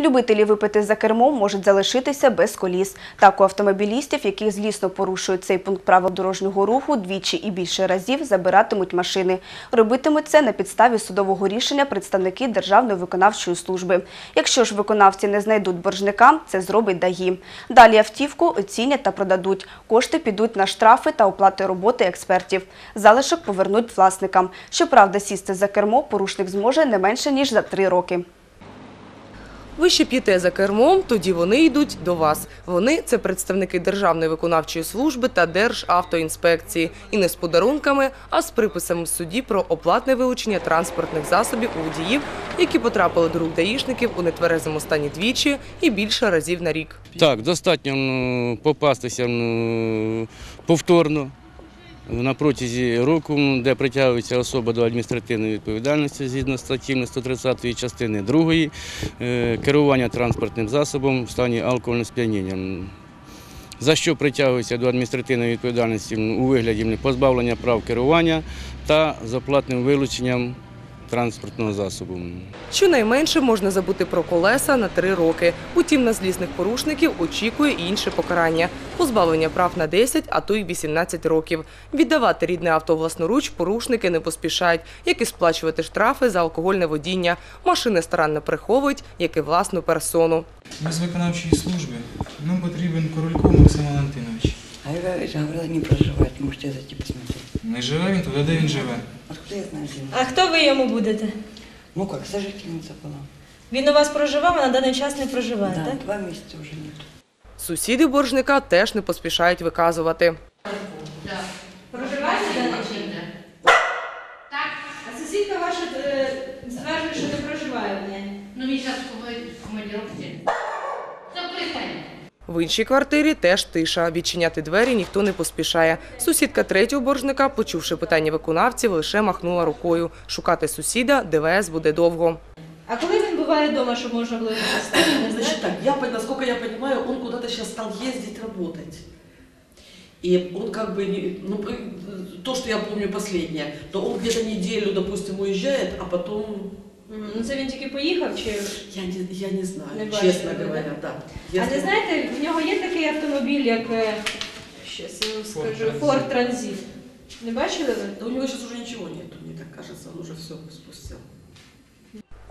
Любителі випити за кермом можуть залишитися без коліс. Так у автомобілістів, які злісно порушують цей пункт правил дорожнього руху, двічі і більше разів забиратимуть машини. Робитимуть це на підставі судового рішення представники Державної виконавчої служби. Якщо ж виконавці не знайдуть боржника, це зробить ДАГІ. Далі автівку оцінять та продадуть. Кошти підуть на штрафи та оплати роботи експертів. Залишок повернуть власникам. Щоправда, сісти за кермо порушник зможе не менше ніж за три роки. Ви ще п'єте за кермом, тоді вони йдуть до вас. Вони це представники Державної виконавчої служби та Державтоінспекції. І не з подарунками, а з приписами в суді про оплатне вилучення транспортних засобів у водіїв, які потрапили до рук даїшників у нетверезому стані двічі і більше разів на рік. Так, достатньо ну, попастися ну, повторно на протязі року, де притягується особа до адміністративної відповідальності згідно статті 130 частини 2, е, керування транспортним засобом в стані алкогольного сп'яніння. За що притягується до адміністративної відповідальності у вигляді позбавлення прав керування та заплатним вилученням транспортного засобу. Щонайменше можна забути про колеса на три роки. Утім, на злісних порушників очікує і інше покарання – позбавлення прав на 10, а то й 18 років. Віддавати рідне авто власноруч порушники не поспішають, як і сплачувати штрафи за алкогольне водіння. Машини старанно приховують, як і власну персону. Ми з виконавчої служби. Нам потрібен Корольков Максим Валентинович. А я говорила, не проживает. Можете зайти посмотреть. Не живе він туди, де він живе. Откуда я знаю, где он? А хто ви йому будете? Ну как, сожительница была. Він у вас проживав, а на даний час не проживає, Да, так? два месяца уже нет. Сусіди боржника теж не поспішають виказувати. Проживає на даний час? Так. А сусідка ваша е, стверджує, що не проживає в неї. Ну, він зараз в командировці. Це пристань. В іншій квартирі теж тиша. Відчиняти двері ніхто не поспішає. Сусідка третього боржника, почувши питання виконавців, лише махнула рукою. Шукати сусіда ДВС буде довго. А коли він буває вдома, щоб можна було його застати, Значит так, я, насколько я понимаю, он куда-то сейчас стал ездить работать. И он как бы, ну, то, что я помню последнее, то он где-то неделю, допустим, уезжает, а потом. Ну це він тільки поїхав чи. я не, я не знаю, Не честно чесно говоря, говоря, да. А не знаєте, в нього є такий автомобіль, як е, щас я вам Ford скажу, Transit. Ford Transit. Не бачили ви? Да у нього сейчас уже нічого нету, мені так кажеться, он уже все спустил.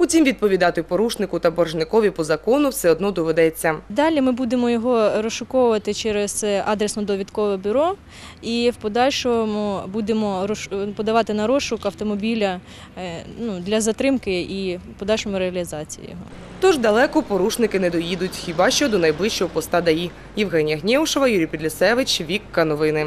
Утім, відповідати порушнику та боржникові по закону все одно доведеться. Далі ми будемо його розшуковувати через адресно-довідкове бюро і в подальшому будемо рош- подавати на розшук автомобіля е, ну, для затримки і подальшому реалізації його. Тож далеко порушники не доїдуть, хіба що до найближчого поста ДАІ. Євгенія Гнєушева, Юрій Підлісевич, Вікка Новини.